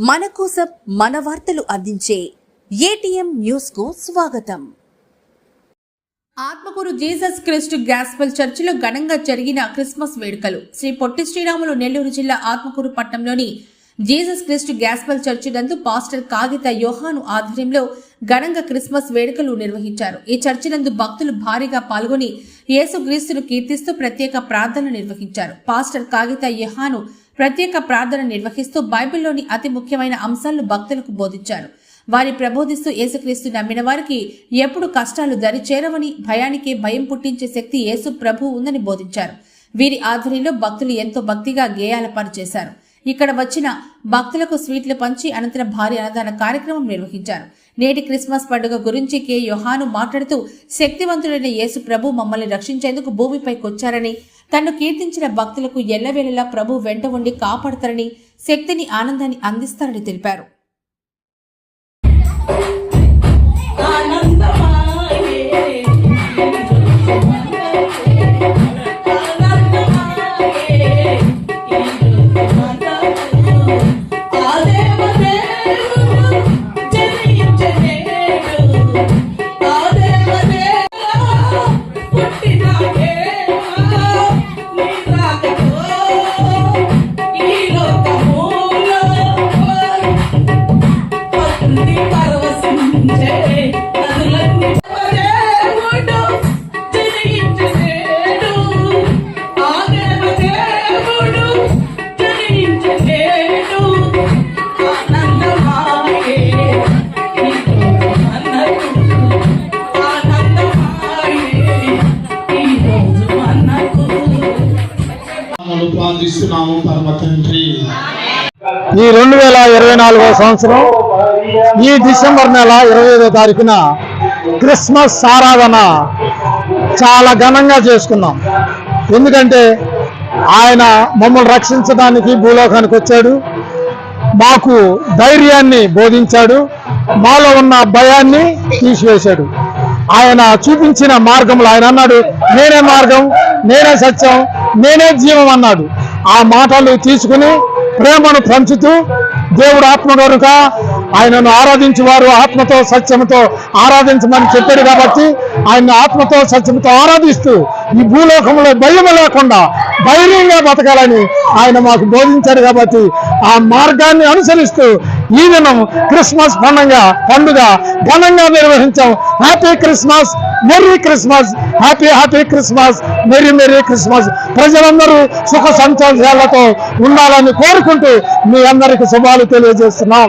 మన కోసం మన వార్తలు అందించే ఏటీఎం న్యూస్కు స్వాగతం. ఆత్మకూరు జీసస్ క్రిస్ట్ గ్యాస్పల్ చర్చిలో ఘనంగా జరిగిన క్రిస్మస్ వేడుకలు. శ్రీ పొట్టి శ్రీరాములు నెల్లూరు జిల్లా ఆత్మకూరు పట్టణంలోని జీసస్ క్రిస్ట్ గ్యాస్పల్ చర్చి నందు పాస్టర్ కాగిత యోహాను ఆధ్వర్యంలో ఘనంగా క్రిస్మస్ వేడుకలు నిర్వహించారు. ఈ చర్చి నందు భక్తులు భారీగా పాల్గొని యేసుక్రీస్తును కీర్తిస్తూ ప్రత్యేక ప్రార్థనలు నిర్వహించారు. పాస్టర్ కాగిత యోహాను ప్రత్యేక ప్రార్థన నిర్వహిస్తూ బైబిల్లోని అతి ముఖ్యమైన అంశాలను భక్తులకు బోధించారు. వారి ప్రబోధిస్తూ యేసుక్రీస్తు నమ్మిన వారికి ఎప్పుడు కష్టాలు దరి చేరవని భయానికి భయం పుట్టించే శక్తి యేసు ప్రభు ఉందని బోధించారు. వీరి ఆధ్వర్యంలో భక్తులు ఎంతో భక్తిగా గేయాల పని చేశారు. ఇక్కడ వచ్చిన భక్తులకు స్వీట్లు పంచి అనంతరం భారీ అన్నదాన కార్యక్రమం నిర్వహించారు. నేటి క్రిస్మస్ పండుగ గురించి కె. యోహాను మాట్లాడుతూ శక్తివంతుడైన యేసు ప్రభు మమ్మల్ని రక్షించేందుకు భూమిపైకి వచ్చారని తన్ను కీర్తించిన భక్తులకు ఎల్లవేళలా ప్రభు వెంట ఉండి కాపాడతారని శక్తిని ఆనందాన్ని అందిస్తారని తెలిపారు నామములు ఈ రెండు వేల ఇరవై నాలుగవ సంవత్సరం ఈ డిసెంబర్ నెల ఇరవై ఐదో తారీఖున క్రిస్మస్ ఆరాధన చాలా ఘనంగా చేసుకున్నాం. ఎందుకంటే ఆయన మమ్మల్ని రక్షించడానికి భూలోకానికి వచ్చాడు. మాకు ధైర్యాన్ని బోధించాడు. మాలో ఉన్న భయాన్ని తీసివేశాడు. ఆయన చూపించిన మార్గంలో ఆయన అన్నాడు నేనే మార్గం నేనే సత్యం నేనే జీవం అన్నాడు. ఆ మాటలు తీసుకుని ప్రేమను పంచుతూ దేవుడు ఆత్మ కనుక ఆయనను ఆరాధించేవారు ఆత్మతో సత్యంతో ఆరాధించమని చెప్పాడు కాబట్టి ఆయన ఆత్మతో సత్యంతో ఆరాధిస్తూ ఈ భూలోకంలో భయం లేకుండా ధైర్యంగా బతకాలని ఆయన మాకు బోధించాడు కాబట్టి ఆ మార్గాన్ని అనుసరిస్తూ ఈ దినం క్రిస్మస్ పండుగ పండుగ ఘనంగా నిర్వహించాం. Happy Christmas merry Christmas happy happy Christmas merry merry Christmas ప్రజలందరూ సుఖ సంతోషాలతో ఉండాలని కోరుకుంటూ మీ అందరికి శుభాలు తెలియజేస్తున్నాం.